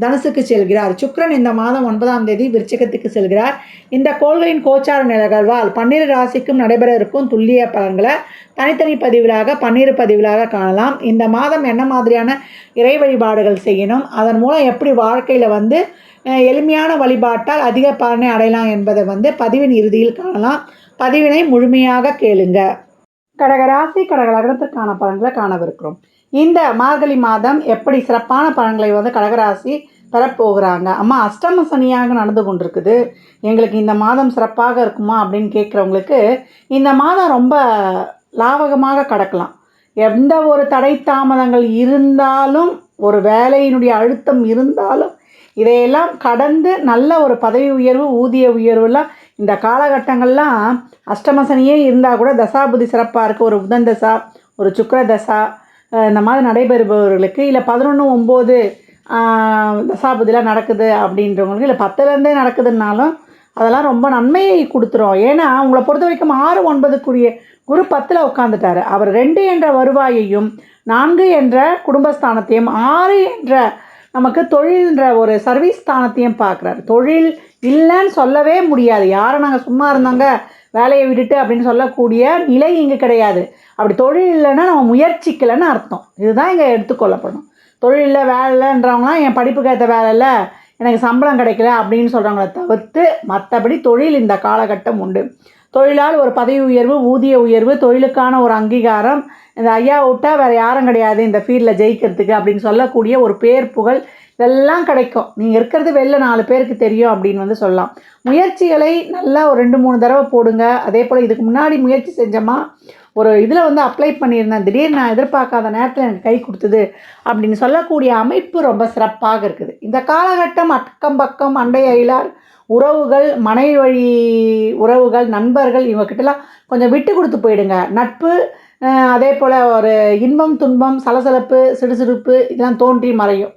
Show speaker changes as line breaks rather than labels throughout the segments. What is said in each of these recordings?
தனுசுக்கு செல்கிறார். சுக்ரன் இந்த மாதம் ஒன்பதாம் தேதி விருச்சகத்துக்கு செல்கிறார். இந்த கோள்களின் கோச்சார நிகழ்வால் பன்னிரு ராசிக்கும் நடைபெற இருக்கும் துல்லிய பலன்களை தனித்தனி பதிவுகளாக பன்னிரு பதிவுகளாக காணலாம். இந்த மாதம் என்ன மாதிரியான இறை வழிபாடுகள் செய்யணும்? அதன் மூலம் எப்படி வாழ்க்கையில் வந்து எளிமையான வழிபாட்டால் அதிக பலனை அடையலாம் என்பதை வந்து பதிவின் இறுதியில் காணலாம். பதிவினை முழுமையாக கேளுங்க. கடகராசி கடக லக்னத்திற்கான பலன்களை காணவிருக்கிறோம். இந்த மார்கழி மாதம் எப்படி சிறப்பான பலன்களை வந்து கடகராசி பெறப்போகிறாங்க அம்மா அஷ்டம சனியாக நடந்து கொண்டிருக்குது. எங்களுக்கு இந்த மாதம் சிறப்பாக இருக்குமா அப்படின்னு கேட்குறவங்களுக்கு இந்த மாதம் ரொம்ப லாவகமாக கடக்கலாம். எந்த ஒரு தடை தாமதங்கள் இருந்தாலும் ஒரு வேலையினுடைய அழுத்தம் இருந்தாலும் இதையெல்லாம் கடந்து நல்ல ஒரு பதவி உயர்வு ஊதிய உயர்வுலாம் இந்த காலகட்டங்கள்லாம் அஷ்டமசனியே இருந்தால் கூட தசாபுதி சிறப்பாக இருக்குது ஒரு புதன் தசா ஒரு சுக்கர தசா இந்த மாதிரி நடைபெறுபவர்களுக்கு இல்லை பதினொன்று ஒம்பது தசாபதிலாம் நடக்குது அப்படின்றவங்களுக்கு இல்லை பத்துலேருந்தே நடக்குதுன்னாலும் அதெல்லாம் ரொம்ப நன்மையை கொடுத்துரும். ஏன்னா உங்களை பொறுத்த வரைக்கும் ஆறு ஒன்பதுக்குரிய குரு பத்தில் உட்காந்துட்டாரு அவர் ரெண்டு என்ற வருவாயையும் நான்கு என்ற குடும்பஸ்தானத்தையும் ஆறு என்ற நமக்கு தொழில்ன்ற ஒரு சர்வீஸ் ஸ்தானத்தையும் பார்க்குறாரு. தொழில் இல்லைன்னு சொல்லவே முடியாது. யாரை நாங்கள் சும்மா இருந்தாங்க. வேலையை விட்டுட்டு அப்படின்னு சொல்லக்கூடிய நிலை இங்கே கிடையாது. அப்படி தொழில் இல்லைன்னா நம்ம முயற்சிக்கலைன்னு அர்த்தம். இதுதான் இங்கே எடுத்துக்கொள்ளப்படும் தொழில் இல்லை வேலை இல்லைன்றவங்களாம் என் படிப்புக்கு ஏற்ற வேலை இல்லை எனக்கு சம்பளம் கிடைக்கல அப்படின்னு சொல்கிறவங்கள தவிர்த்து மற்றபடி தொழில் இந்த காலகட்டம் உண்டு. தொழிலால் ஒரு பதவி உயர்வு ஊதிய உயர்வு தொழிலுக்கான ஒரு அங்கீகாரம் இந்த ஐயா விட்டால் வேறு யாரும் கிடையாது இந்த ஃபீல்டில் ஜெயிக்கிறதுக்கு அப்படின்னு சொல்லக்கூடிய ஒரு பேர் புகழ் இதெல்லாம் கிடைக்கும். நீங்கள் இருக்கிறது வெளில நாலு பேருக்கு தெரியும் அப்படின்னு வந்து சொல்லலாம். முயற்சிகளை நல்லா ஒரு ரெண்டு மூணு தடவை போடுங்க. அதே போல் இதுக்கு முன்னாடி முயற்சி செஞ்சோமா ஒரு இதில் வந்து அப்ளை பண்ணியிருந்தேன். திடீர்னு நான் எதிர்பார்க்காத நேரத்தில் எனக்கு கை கொடுத்தது அப்படின்னு சொல்லக்கூடிய அமைப்பு ரொம்ப சிறப்பாக இருக்குது. இந்த காலகட்டம் அக்கம் பக்கம் அண்டை அயலார் உறவுகள் மனை வழி உறவுகள் நண்பர்கள் இவங்கக்கிட்டலாம் கொஞ்சம் விட்டு கொடுத்து போயிடுங்க. நட்பு அதே போல் ஒரு இன்பம் துன்பம் சலசலப்பு சிடுசிடுப்பு இதெல்லாம் தோன்றி மறையும்.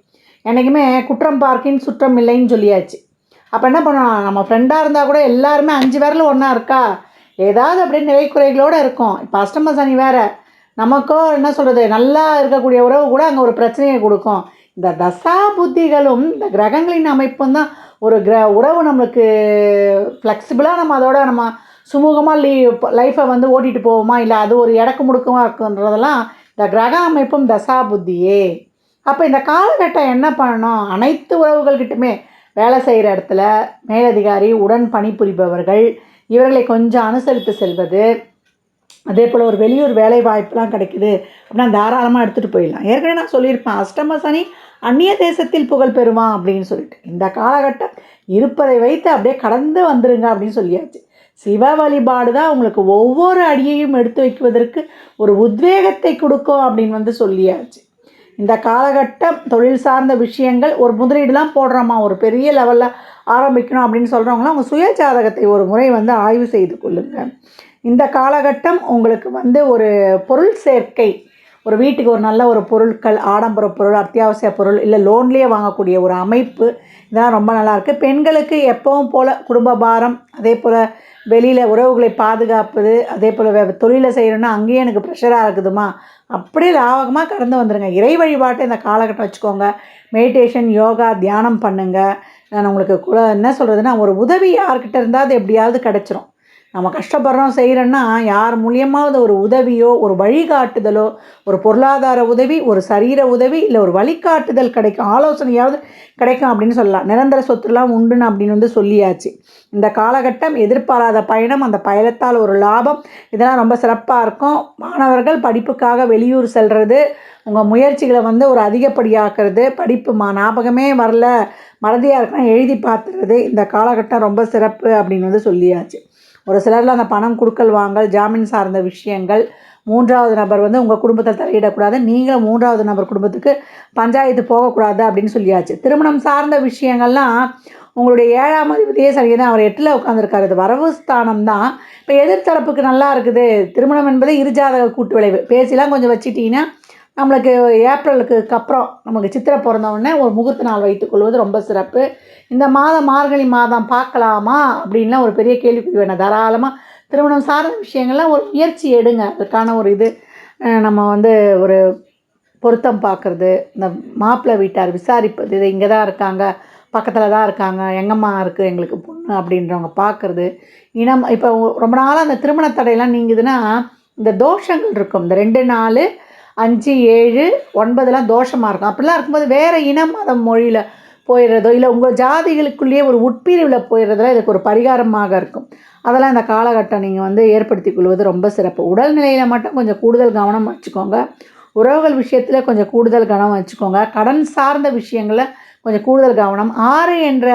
என்றைக்குமே குற்றம் பார்க்கின் சுற்றம் இல்லைன்னு சொல்லியாச்சு. அப்போ என்ன பண்ணணும் நம்ம ஃப்ரெண்டாக இருந்தால் கூட எல்லாருமே அஞ்சு பேரில் ஒன்றா இருக்கா? ஏதாவது அப்படியே நிறை குறைகளோடு இருக்கும். இப்போ அஷ்டம சனி வேறு. நமக்கோ என்ன சொல்கிறது நல்லா இருக்கக்கூடிய உறவு கூட அங்கே ஒரு பிரச்சனையை கொடுக்கும். இந்த தசா புத்திகளும் இந்த கிரகங்களின் அமைப்பும் தான் ஒரு கிர உறவு நம்மளுக்கு ஃப்ளெக்சிபிளாக நம்ம அதோட நம்ம சுமூகமாக லீ லைஃப்பை வந்து ஓட்டிகிட்டு போவோமா? இல்லை அது ஒரு இடக்கு முடுக்கமாக இருக்குன்றதெல்லாம் இந்த கிரக அமைப்பும் தசா புத்தியே. அப்போ இந்த காலகட்டம் என்ன பண்ணணும்? அனைத்து உறவுகள்கிட்டுமே வேலை செய்கிற இடத்துல மேலதிகாரி உடன் பணிபுரிபவர்கள் இவர்களை கொஞ்சம் அனுசரித்து செல்வது. அதே போல் ஒரு வெளியூர் வேலை வாய்ப்புலாம் கிடைக்குது அப்படின்னா தாராளமாக எடுத்துகிட்டு போயிடலாம். ஏற்கனவே நான் சொல்லியிருப்பேன் அஷ்டம சனி அந்நிய தேசத்தில் புகழ் பெறுவான் அப்படின்னு சொல்லிட்டு. இந்த காலகட்டம் இருப்பதை வைத்து அப்படியே கடந்து வந்துருங்க அப்படின்னு சொல்லியாச்சு. சிவ வழிபாடு தான் உங்களுக்கு ஒவ்வொரு அடியையும் எடுத்து வைக்குவதற்கு ஒரு உத்வேகத்தை கொடுக்கும் அப்படின்னு வந்து சொல்லியாச்சு. இந்த காலகட்டம் தொழில் சார்ந்த விஷயங்கள் ஒரு முதலீடுலாம் போடுறோமா? ஒரு பெரிய லெவலில் ஆரம்பிக்கணும் அப்படின்னு சொல்கிறவங்களாம் அவங்க சுய ஜாதகத்தை ஒரு முறை வந்து ஆய்வு செய்து கொள்ளுங்கள் இந்த காலகட்டம் உங்களுக்கு வந்து ஒரு பொருள் சேர்க்கை. ஒரு வீட்டுக்கு ஒரு நல்ல ஒரு பொருட்கள் ஆடம்பர பொருள் அத்தியாவசிய பொருள் இல்லை லோன்லேயே வாங்கக்கூடிய ஒரு அமைப்பு. இதெல்லாம் ரொம்ப நல்லாயிருக்கு பெண்களுக்கு எப்பவும் போல் குடும்ப பாரம் அதே போல் வெளியில் உறவுகளை பாதுகாப்பது அதே போல் வே தொழிலை செய்கிறோன்னா அங்கேயே எனக்கு ப்ரெஷராக இருக்குதுமா? அப்படியே லாவகமாக கடந்து வந்துடுங்க இறை வழிபாட்டை இந்த காலகட்டம் வச்சுக்கோங்க. மெடிடேஷன் யோகா தியானம் பண்ணுங்கள் நான் உங்களுக்கு குல என்ன சொல்கிறதுனா ஒரு உதவி யார்கிட்ட இருந்தால் அது எப்படியாவது கிடச்சிரும். நம்ம கஷ்டப்படுறோம் செய்கிறோன்னா யார் மூலியமாவது ஒரு உதவியோ ஒரு வழிகாட்டுதலோ ஒரு பொருளாதார உதவி ஒரு சரீர உதவி இல்லை ஒரு வழிகாட்டுதல் கிடைக்கும் ஆலோசனையாவது கிடைக்கும் அப்படின்னு சொல்லலாம். நிரந்தர சொத்துலாம் உண்டுன்னு அப்படின்னு வந்து சொல்லியாச்சு. இந்த காலகட்டம் எதிர்பாராத பயணம் அந்த பயணத்தால் ஒரு லாபம் இதெல்லாம் ரொம்ப சிறப்பாக இருக்கும். மாணவர்கள் படிப்புக்காக வெளியூர் செல்வது உங்கள் முயற்சிகளை வந்து ஒரு அதிகப்படியாக்குறது படிப்பு மா ஞாபகமே வரல மறதியாக இருக்குன்னா எழுதி பார்த்துறது இந்த காலகட்டம் ரொம்ப சிறப்பு அப்படின்னு வந்து சொல்லியாச்சு. ஒரு சிலரில் அந்த பணம் கொடுக்கல் வாங்கல் ஜாமீன் சார்ந்த விஷயங்கள் மூன்றாவது நபர் வந்து உங்கள் குடும்பத்தில் தலையிடக்கூடாது. நீங்களும் மூன்றாவது நபர் குடும்பத்துக்கு பஞ்சாயத்து போகக்கூடாது அப்படின்னு சொல்லியாச்சு. திருமணம் சார்ந்த விஷயங்கள்லாம் உங்களுடைய ஏழாம் அதிபதியே சரியாக தான் அவர் எட்டில் உட்காந்துருக்காரு இது வரவு ஸ்தானம் தான் இப்போ எதிர்த்தரப்புக்கு நல்லா இருக்குது. திருமணம் என்பது இருஜாதக கூட்டு விளைவு. பேசிலாம் கொஞ்சம் வச்சுட்டிங்கன்னா நம்மளுக்கு ஏப்ரலுக்கு அப்புறம் நமக்கு சித்திரை பிறந்தவுடனே ஒரு முகூர்த்த நாள் வைத்துக்கொள்வது ரொம்ப சிறப்பு. இந்த மாதம் மார்கழி மாதம் பார்க்கலாமா அப்படின்லாம் ஒரு பெரிய கேள்விக்குறி வேணும். தாராளமாக திருமணம் சார்ந்த விஷயங்கள்லாம் ஒரு முயற்சி எடுங்க. அதுக்கான ஒரு இது நம்ம வந்து ஒரு பொருத்தம் பார்க்குறது இந்த மாப்பிள்ளை வீட்டார் விசாரிப்பது இது இங்கே தான் இருக்காங்க பக்கத்தில் தான் இருக்காங்க எங்கம்மா இருக்குது எங்களுக்கு பொண்ணு அப்படின்றவங்க பார்க்குறது. இனம் இப்போ ரொம்ப நாளாக அந்த திருமண தடையெல்லாம் நீங்குதுன்னா இந்த தோஷங்கள் இருக்கும். இந்த ரெண்டு நாள் அஞ்சு ஏழு ஒன்பதுலாம் தோஷமாக இருக்கும். அப்படிலாம் இருக்கும்போது வேறு இனம் மதம் மொழியில் போயிடுறதோ இல்லை உங்கள் ஜாதிகளுக்குள்ளேயே ஒரு உட்பிரிவில் போயிடுறதுல இதுக்கு ஒரு பரிகாரமாக இருக்கும். அதெல்லாம் இந்த காலகட்டம் நீங்கள் வந்து ஏற்படுத்தி கொள்வது ரொம்ப சிறப்பு. உடல்நிலையில் மட்டும் கொஞ்சம் கூடுதல் கவனம் வச்சுக்கோங்க. உறவுகள் விஷயத்தில் கொஞ்சம் கூடுதல் கவனம் வச்சுக்கோங்க. கடன் சார்ந்த விஷயங்களில் கொஞ்சம் கூடுதல் கவனம். ஆறு என்ற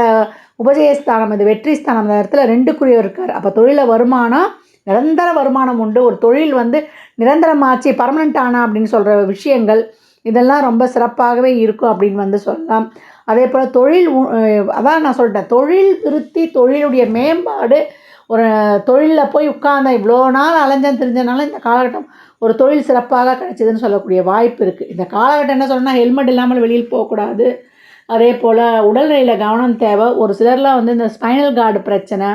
உபஜயஸ்தானம் இது வெற்றி ஸ்தானம் இந்த இடத்துல ரெண்டுக்குரியவர் இருக்கார். அப்போ தொழிலில் வருமானம் நிரந்தர வருமானம் உண்டு. ஒரு தொழில் வந்து நிரந்தரமாச்சு பர்மனெண்ட் ஆனா அப்படின்னு சொல்கிற விஷயங்கள் இதெல்லாம் ரொம்ப சிறப்பாகவே இருக்கும் அப்படின்னு வந்து சொல்லலாம். அதே போல் தொழில் உ- அதான் நான் சொல்லிட்டேன். தொழில் திருத்தி தொழிலுடைய மேம்பாடு ஒரு தொழிலில் போய் உட்கார்ந்த இவ்வளோ நாள் அலைஞ்சன் தெரிஞ்சனால இந்த காலகட்டம் ஒரு தொழில் சிறப்பாக கிடைச்சதுன்னு சொல்லக்கூடிய வாய்ப்பு இருக்குது இந்த காலகட்டம் என்ன சொல்லணும்னா ஹெல்மெட் இல்லாமல் வெளியில் போகக்கூடாது. அதே போல் உடல்நிலையில் கவனம் தேவை. ஒரு சிலர்லாம் வந்து இந்த ஸ்பைனல் கார்டு பிரச்சனை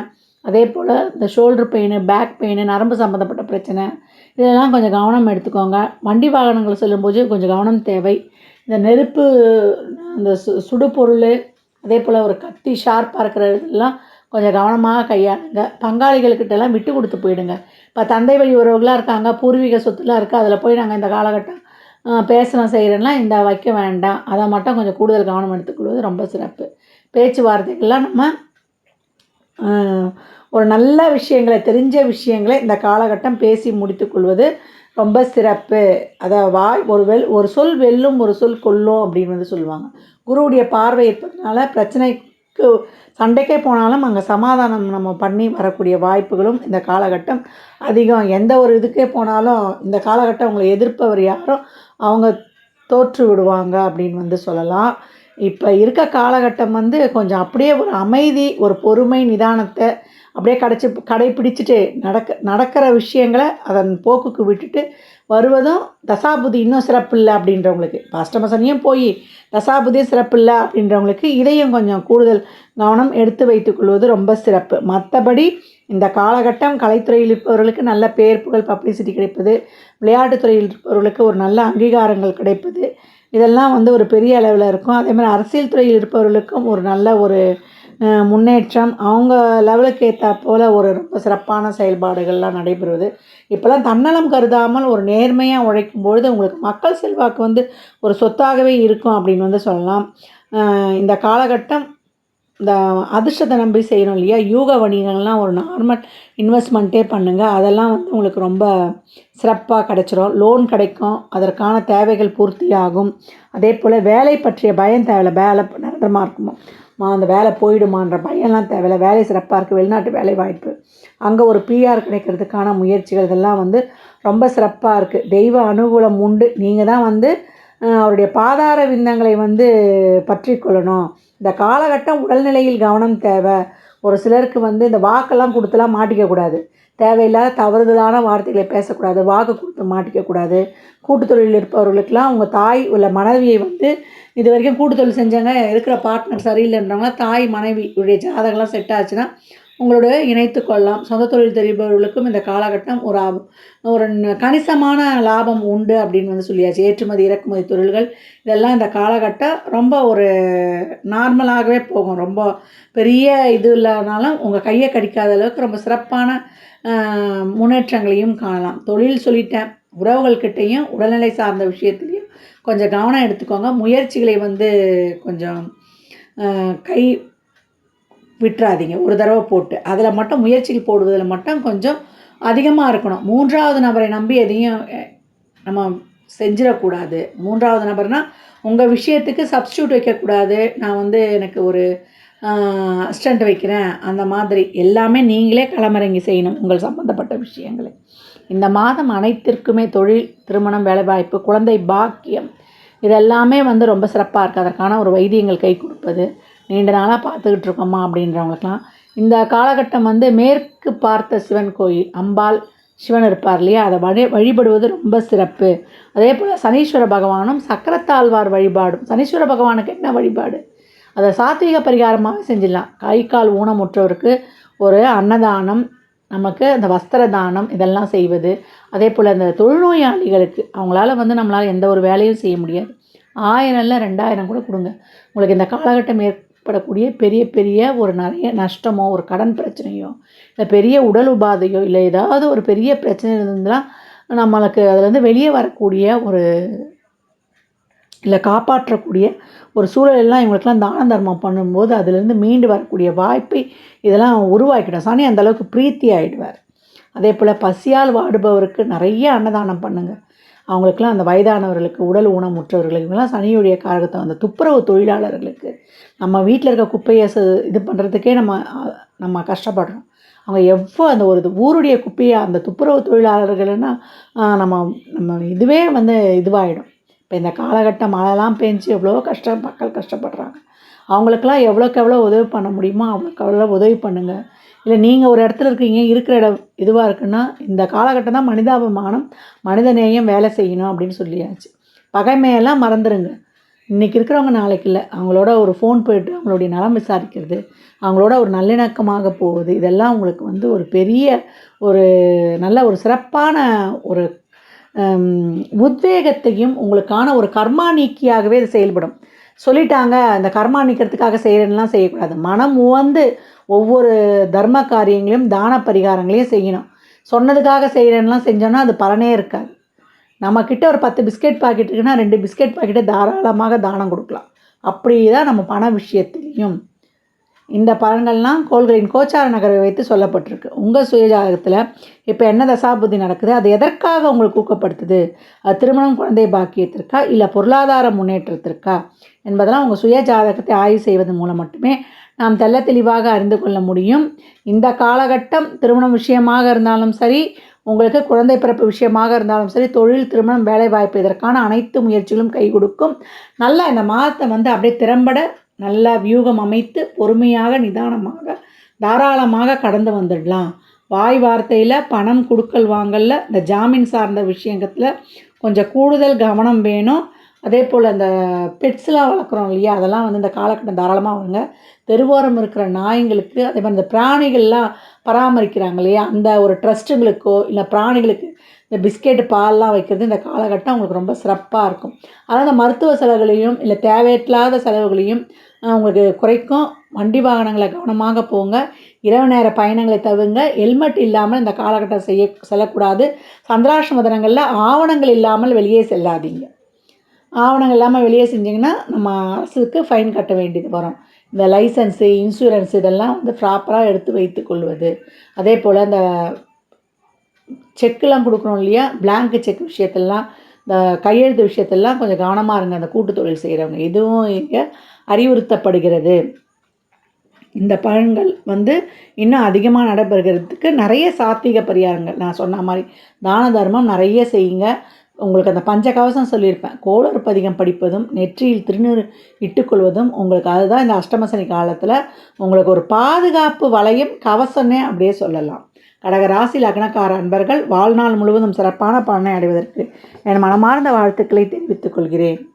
அதே போல் இந்த ஷோல்டர் பெயின் பேக் பெயின் நரம்பு சம்மந்தப்பட்ட பிரச்சனை இதெல்லாம் கொஞ்சம் கவனம் எடுத்துக்கோங்க. வண்டி வாகனங்கள் செல்லும்போது கொஞ்சம் கவனம் தேவை. இந்த நெருப்பு இந்த சு சுடுபொருள் அதே போல் ஒரு கத்தி ஷார்ப்பாக இருக்கிற இதெல்லாம் கொஞ்சம் கவனமாக கையாளுங்க. பங்காளிகள்கிட்டலாம் விட்டு கொடுத்து போயிடுங்க. இப்போ தந்தை வழி உறவுகளாக இருக்காங்க பூர்வீக சொத்துலாம் இருக்குது அதில் போய் நாங்கள் இந்த காலகட்டம் பேசணும் செய்கிறேன்னா இந்த வைக்க வேண்டாம். அதை மட்டும் கொஞ்சம் கூடுதல் கவனம் எடுத்துக்கொள்வது ரொம்ப சிறப்பு. பேச்சுவார்த்தைகள்லாம் நம்ம ஒரு நல்ல விஷயங்களை தெரிஞ்ச விஷயங்களை இந்த காலகட்டம் பேசி முடித்துக்கொள்வது ரொம்ப சிறப்பு. அதை வாய் ஒரு வெல் ஒரு சொல் வெல்லும் ஒரு சொல் கொல்லும் அப்படின்னு வந்து சொல்லுவாங்க. குருவுடைய பார்வை இருப்பதனால பிரச்சனைக்கு சண்டைக்கே போனாலும் அங்கே சமாதானம் நம்ம பண்ணி வரக்கூடிய வாய்ப்புகளும் இந்த காலகட்டம் அதிகம். எந்த ஒரு இதுக்கே போனாலும் இந்த காலகட்டம் அவங்களை எதிர்ப்பவர் யாரோ அவங்க தோற்று விடுவாங்க அப்படின்னு வந்து சொல்லலாம். இப்போ இருக்க காலகட்டம் வந்து கொஞ்சம் அப்படியே ஒரு அமைதி ஒரு பொறுமை நிதானத்தை அப்படியே கடைச்சி கடைப்பிடிச்சிட்டு நடக்க நடக்கிற விஷயங்களை அதன் போக்குக்கு விட்டுட்டு வருவதும் தசாபுதி இன்னும் சிறப்பு இல்லை அப்படின்றவங்களுக்கு இப்போ போய் தசாபுதியும் சிறப்பு இல்லை அப்படின்றவங்களுக்கு இதையும் கொஞ்சம் கூடுதல் கவனம் எடுத்து வைத்துக்கொள்வது ரொம்ப சிறப்பு. மற்றபடி இந்த காலகட்டம் கலைத்துறையில் இருப்பவர்களுக்கு நல்ல பேர் புகழ் பப்ளிசிட்டி கிடைப்பது விளையாட்டுத்துறையில் இருப்பவர்களுக்கு ஒரு நல்ல அங்கீகாரங்கள் கிடைப்பது. இதெல்லாம் வந்து ஒரு பெரிய அளவில் இருக்கும். அதே மாதிரி அரசியல் துறையில் இருப்பவர்களுக்கும் ஒரு நல்ல ஒரு முன்னேற்றம். அவங்க லெவலுக்கு ஏற்றா போல் ஒரு ரொம்ப சிறப்பான செயல்பாடுகள்லாம் நடைபெறுவது. இப்போல்லாம் தன்னலம் கருதாமல் ஒரு நேர்மையாக உழைக்கும் பொழுது உங்களுக்கு மக்கள் செல்வாக்கு வந்து ஒரு சொத்தாகவே இருக்கும் அப்படின்னு வந்து சொல்லலாம். இந்த காலகட்டம் இந்த அதிர்ஷ்டத்தை நம்பி செய்யணும் இல்லையா? யூக வணிகங்கள்லாம் ஒரு நார்மல் இன்வெஸ்ட்மெண்ட்டே பண்ணுங்கள் அதெல்லாம் வந்து உங்களுக்கு ரொம்ப சிறப்பாக கிடைச்சிரும். லோன் கிடைக்கும். அதற்கான தேவைகள் பூர்த்தி ஆகும் அதே போல் வேலை பற்றிய பயம் தேவையில்ல. வேலை நிரந்தரமாக இருக்குமோ? மா அந்த வேலை போயிடுமான்ற பயம்லாம் தேவையில்ல வேலை சிறப்பாக இருக்குது வெளிநாட்டு வேலை வாய்ப்பு. அங்கே ஒரு பிஆர் கிடைக்கிறதுக்கான முயற்சிகள் இதெல்லாம் வந்து ரொம்ப சிறப்பாக இருக்குது தெய்வ அனுகூலம் உண்டு. நீங்கள் தான் வந்து அவருடைய பாதார விந்தங்களை வந்து பற்றி கொள்ளணும். இந்த காலகட்டம் உடல்நிலையில் கவனம் தேவை. ஒரு சிலருக்கு வந்து இந்த வாக்கெல்லாம் கொடுத்துலாம் மாட்டிக்கக்கூடாது தேவையில்லாத தவறுதலான வார்த்தைகளை பேசக்கூடாது வாக்கு கொடுத்து மாட்டிக்கக்கூடாது கூட்டுத்தொழில் இருப்பவர்களுக்கெல்லாம் அவங்க தாய் உள்ள மனைவியை வந்து இது வரைக்கும் கூட்டுத்தொழில் செஞ்சாங்க இருக்கிற பார்ட்னர் சரியில்லைன்றவங்க தாய் மனைவி உடைய ஜாதகம்லாம் செட் ஆச்சுன்னா உங்களோட இணைத்து கொள்ளலாம். சொந்த தொழில் தெரிபவர்களுக்கும் இந்த காலகட்டம் ஒரு ஆப- ஒரு கணிசமான லாபம் உண்டு அப்படின்னு வந்து சொல்லியாச்சு. ஏற்றுமதி இறக்குமதி தொழில்கள் இதெல்லாம் இந்த காலகட்டம் ரொம்ப ஒரு நார்மலாகவே போகும். ரொம்ப பெரிய இது இல்லைனாலும் உங்கள் கையை கடிக்காத அளவுக்கு ரொம்ப சிறப்பான முன்னேற்றங்களையும் காணலாம். தொழில் சொல்லிட்டேன். உறவுகள்கிட்டையும் உடல்நிலை சார்ந்த விஷயத்துலையும் கொஞ்சம் கவனம் எடுத்துக்கோங்க. முயற்சிகளை வந்து கொஞ்சம் கை விட்டுறாதீங்க. ஒரு தடவை போட்டு. அதில் மட்டும் முயற்சிகள் போடுவதில் மட்டும் கொஞ்சம் அதிகமாக இருக்கணும். மூன்றாவது நபரை நம்பி எதையும் நம்ம செஞ்சிடக்கூடாது. மூன்றாவது நபர்னால் உங்கள் விஷயத்துக்கு சப்ஸ்டியூட் வைக்கக்கூடாது. நான் வந்து எனக்கு ஒரு அசிஸ்டண்ட் வைக்கிறேன். அந்த மாதிரி எல்லாமே நீங்களே களமிறங்கி செய்யணும். உங்கள் சம்மந்தப்பட்ட விஷயங்களை. இந்த மாதம் அனைத்திற்குமே தொழில் திருமணம் வேலைவாய்ப்பு குழந்தை பாக்கியம் இதெல்லாமே வந்து ரொம்ப சிறப்பாக இருக்குது அதற்கான ஒரு வைத்தியங்கள் கை கொடுப்பது. நீண்ட நாளாக பார்த்துக்கிட்டு இருக்கோமா அப்படின்றவங்களுக்கெல்லாம். இந்த காலகட்டம் வந்து மேற்கு பார்த்த சிவன் கோயில் அம்பாள் சிவன் இருப்பார் இல்லையா? அதை வழி வழிபடுவது ரொம்ப சிறப்பு. அதே போல் சனீஸ்வர பகவானும் சக்கரத்தாழ்வார் வழிபாடும். சனீஸ்வர பகவானுக்கு என்ன வழிபாடு? அதை சாத்வீக பரிகாரமாக செஞ்சிடலாம். கை கால் ஊனமுற்றோருக்கு ஒரு அன்னதானம் நமக்கு அந்த வஸ்திர தானம் இதெல்லாம் செய்வது. அதே போல் அந்த தொழுநோயாளிகளுக்கு அவங்களால வந்து நம்மளால் எந்த ஒரு வேலையும் செய்ய முடியாது. ஆயிரம் இல்லை ரெண்டாயிரம் கூட கொடுங்க. உங்களுக்கு இந்த காலகட்டம் ஏற்படக்கூடிய பெரிய பெரிய ஒரு நிறைய நஷ்டமோ ஒரு கடன் பிரச்சனையோ இல்லை பெரிய உடல் உபாதையோ இல்லை ஏதாவது ஒரு பெரிய பிரச்சனை இருந்ததுன்னா நம்மளுக்கு அதுலேருந்து வெளியே வரக்கூடிய ஒரு இல்லை காப்பாற்றக்கூடிய ஒரு சூழலெல்லாம் இவங்களுக்குலாம் தான தர்மம் பண்ணும்போது அதுலேருந்து மீண்டு வரக்கூடிய வாய்ப்பை இதெல்லாம் உருவாக்கிடும். சாணி அந்த அளவுக்கு பிரீத்தி ஆகிடுவார் அதே போல் பசியால் வாடுபவருக்கு நிறைய அன்னதானம் பண்ணுங்கள் அவங்களுக்குலாம் அந்த வயதானவர்களுக்கு உடல் ஊனமுற்றவர்களுக்குலாம் சனியுடைய காரகத்தை அந்த துப்புரவு தொழிலாளர்களுக்கு. நம்ம வீட்டில் இருக்க குப்பையை இது பண்ணுறதுக்கே நம்ம நம்ம கஷ்டப்படுறோம். அவங்க எவ்வளோ அந்த ஒரு ஊருடைய குப்பையை அந்த துப்புரவு தொழிலாளர்கள்னா நம்ம நம்ம இதுவே வந்து இதுவாகிடும் இப்போ இந்த காலகட்டம் மழைலாம் பெஞ்சு எவ்வளோ கஷ்டம் மக்கள் கஷ்டப்படுறாங்க. அவங்களுக்கெல்லாம் எவ்வளோக்கு எவ்வளோ உதவி பண்ண முடியுமோ அவ்வளோக்கு அவ்வளோ உதவி பண்ணுங்கள் இல்லை நீங்கள் ஒரு இடத்துல இருக்கீங்க இருக்கிற இடம் இதுவாக இருக்குன்னா இந்த காலகட்டம் தான் மனிதாபிமானம் மனிதநேயம் வேலை செய்யணும் அப்படின்னு சொல்லியாச்சு. பகைமையெல்லாம் மறந்துடுங்க இன்றைக்கி இருக்கிறவங்க நாளைக்கு இல்லை. அவங்களோட ஒரு ஃபோன் போயிட்டு அவங்களுடைய நலம் விசாரிக்கிறது அவங்களோட ஒரு நல்லிணக்கமாக போவது இதெல்லாம் உங்களுக்கு வந்து ஒரு பெரிய ஒரு நல்ல ஒரு சிறப்பான ஒரு உத்வேகத்தையும் உங்களுக்கான ஒரு கர்மா நீக்கியாகவே இது செயல்படும். சொல்லிட்டாங்க அந்த கர்மா நீக்கிறதுக்காக செய்கிறேன்லாம் செய்யக்கூடாது. மனம் உவந்து ஒவ்வொரு தர்ம காரியங்களையும் தான பரிகாரங்களையும் செய்யணும். சொன்னதுக்காக செய்கிறேன்லாம் செஞ்சோன்னா அது பலனே இருக்காது. நம்மக்கிட்ட ஒரு பத்து பிஸ்கெட் பாக்கெட் இருக்குன்னா ரெண்டு பிஸ்கெட் பாக்கெட்டை தாராளமாக தானம் கொடுக்கலாம். அப்படி தான் நம்ம பண விஷயத்திலையும். இந்த பலன்கள்லாம் கோள்களின் கோச்சார நகரை வைத்து சொல்லப்பட்டிருக்கு. உங்கள் சுயஜாதகத்தில் இப்போ என்ன தசாபுதி நடக்குது? அது எதற்காக உங்களுக்கு ஊக்கப்படுத்துது? அது திருமணம் குழந்தை பாக்கியத்திற்கா? இல்லை பொருளாதார முன்னேற்றத்திற்கா? என்பதெல்லாம் உங்கள் சுயஜாதகத்தை ஆய்வு செய்வதன் மூலம் மட்டுமே நாம் தெல்ல தெளிவாக அறிந்து கொள்ள முடியும். இந்த காலகட்டம் திருமணம் விஷயமாக இருந்தாலும் சரி உங்களுக்கு குழந்தை பிறப்பு விஷயமாக இருந்தாலும் சரி தொழில் திருமணம் வேலைவாய்ப்பு இதற்கான அனைத்து முயற்சிகளும் கை கொடுக்கும். நல்லா இந்த மாதத்தை வந்து அப்படியே திறம்பட நல்ல வியூகம் அமைத்து பொறுமையாக நிதானமாக தாராளமாக கடந்து வந்துடலாம். வாய் வார்த்தையில் பணம் கொடுக்கல் வாங்கலில் இந்த ஜாமீன் சார்ந்த விஷயங்கத்தில் கொஞ்சம் கூடுதல் கவனம் வேணும். அதே போல் அந்த பெட்ஸ்லாம் வளர்க்குறோம் இல்லையா? அதெல்லாம் வந்து இந்த காலகட்டம் தாராளமாக வருங்க தெருவோரம் இருக்கிற நாய்ங்களுக்கு அதே மாதிரி இந்த பிராணிகள்லாம் பராமரிக்கிறாங்க இல்லையா? அந்த ஒரு ட்ரஸ்ட்டுங்களுக்கோ இல்லை பிராணிகளுக்கு இந்த பிஸ்கெட்டு பால்லாம் வைக்கிறது இந்த காலகட்டம் அவங்களுக்கு ரொம்ப சிறப்பாக இருக்கும். அதாவது அந்த மருத்துவ செலவுகளையும் இல்லை தேவையில்லாத செலவுகளையும் அவங்களுக்கு உங்களுக்கு குறைக்கும். வண்டி வாகனங்களை கவனமாக போங்க. இரவு நேர பயணங்களை தவிர்ங்க. ஹெல்மெட் இல்லாமல் இந்த காலகட்டம் செய்ய செல்லக்கூடாது. சந்திராஷ்டம தினங்களில் ஆவணங்கள் இல்லாமல் வெளியே செல்லாதீங்க. ஆவணங்கள் இல்லாமல் வெளியே செஞ்சிங்கன்னா நம்ம அரசுக்கு ஃபைன் கட்ட வேண்டியது வரும். இந்த லைசன்ஸு இன்சூரன்ஸ் இதெல்லாம் வந்து ப்ராப்பராக எடுத்து வைத்து கொள்வது. அதே போல் இந்த செக்கெலாம் கொடுக்குறோம் இல்லையா? பிளாங்க் செக் விஷயத்தெல்லாம் இந்த கையெழுத்து விஷயத்தெல்லாம் கொஞ்சம் கவனமாக இருங்க. அந்த கூட்டு தொழில் செய்கிறவங்க இதுவும் இங்கே அறிவுறுத்தப்படுகிறது. இந்த பழங்கள் வந்து இன்னும் அதிகமாக நடைபெறுகிறதுக்கு நிறைய சாத்விக பரிகாரங்கள். நான் சொன்ன மாதிரி தான தர்மம் நிறைய செய்யுங்க. உங்களுக்கு அந்த பஞ்சகவசம் சொல்லியிருப்பேன். கோளறு பதிகம் படிப்பதும் நெற்றியில் திருநீர் இட்டுக்கொள்வதும் உங்களுக்கு அதுதான் இந்த அஷ்டமசனி காலத்தில் உங்களுக்கு ஒரு பாதுகாப்பு வளையும் கவசம்னே அப்படியே சொல்லலாம். கடகராசி லக்னக்கார அன்பர்கள் வாழ்நாள் முழுவதும் சிறப்பான பலனை அடைவதற்கு என் மனமார்ந்த வாழ்த்துக்களை தெரிவித்துக் கொள்கிறேன்.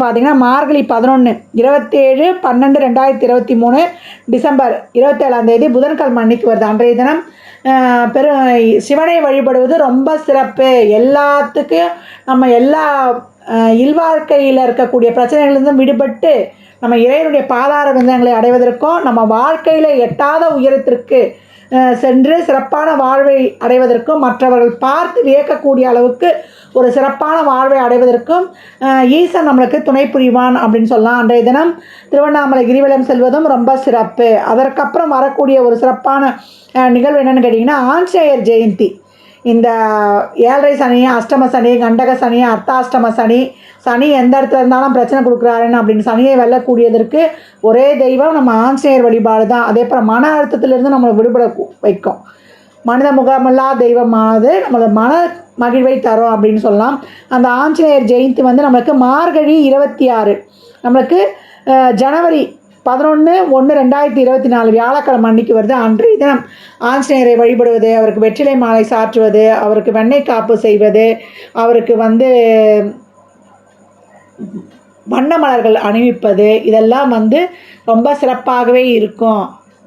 பார்த்தீங்கன்னா மார்கழி பதினொன்று இருபத்தேழு பன்னெண்டு ரெண்டாயிரத்தி இருபத்தி மூணு டிசம்பர் இருபத்தேழாம் தேதி புதன்கிழமை அன்னைக்கு வருது. அன்றைய தினம் பெரும் சிவனை வழிபடுவது ரொம்ப சிறப்பு. எல்லாத்துக்கும் நம்ம எல்லா இல்வாழ்க்கையில் இருக்கக்கூடிய பிரச்சனைகளிலிருந்தும் விடுபட்டு நம்ம இறைவனுடைய பாதார விந்தங்களை அடைவதற்கும் நம்ம வாழ்க்கையில் எட்டாத உயரத்திற்கு சென்று சிறப்பான வாழ்வை அடைவதற்கும் மற்றவர்கள் பார்த்து வியக்கக்கூடிய அளவுக்கு ஒரு சிறப்பான வாழ்வை அடைவதற்கும் ஈசன் நம்மளுக்கு துணை புரிவான் அப்படின்னு சொல்லலாம். அன்றைய தினம் திருவண்ணாமலை கிரிவலம் செல்வதும் ரொம்ப சிறப்பு. அதற்கப்புறம் வரக்கூடிய ஒரு சிறப்பான நிகழ்வு என்னென்னு கேட்டிங்கன்னா ஆஞ்சநேயர் ஜெயந்தி. இந்த ஏழரை சனி அஷ்டம சனி கண்டக சனி அர்த்தாஷ்டம சனி சனி எந்த இடத்துல இருந்தாலும் பிரச்சனை கொடுக்குறாருன்னு அப்படின்னு சனியை வெல்லக்கூடியதற்கு ஒரே தெய்வம் நம்ம ஆஞ்சநேயர் வழிபாடு தான் அதே போல் மன அழுத்தத்திலிருந்து நம்மளை விடுபட வைக்கும். மனித முகாமல்லா தெய்வமானது நம்மளோட மன மகிழ்வை தரும் அப்படின்னு சொல்லலாம். அந்த ஆஞ்சநேயர் ஜெயந்தி வந்து நம்மளுக்கு மார்கழி இருபத்தி ஆறு நம்மளுக்கு ஜனவரி பதினொன்று ஒன்று ரெண்டாயிரத்தி இருபத்தி நாலு வியாழக்கிழமை அன்னைக்கு வருது. அன்றைய தினம் ஆஞ்சநேயரை வழிபடுவது அவருக்கு வெற்றிலை மாலை சாற்றுவது அவருக்கு வெண்ணெய் காப்பு செய்வது அவருக்கு வந்து வண்ண மலர்கள் அணிவிப்பது இதெல்லாம் வந்து ரொம்ப சிறப்பாகவே இருக்கும்.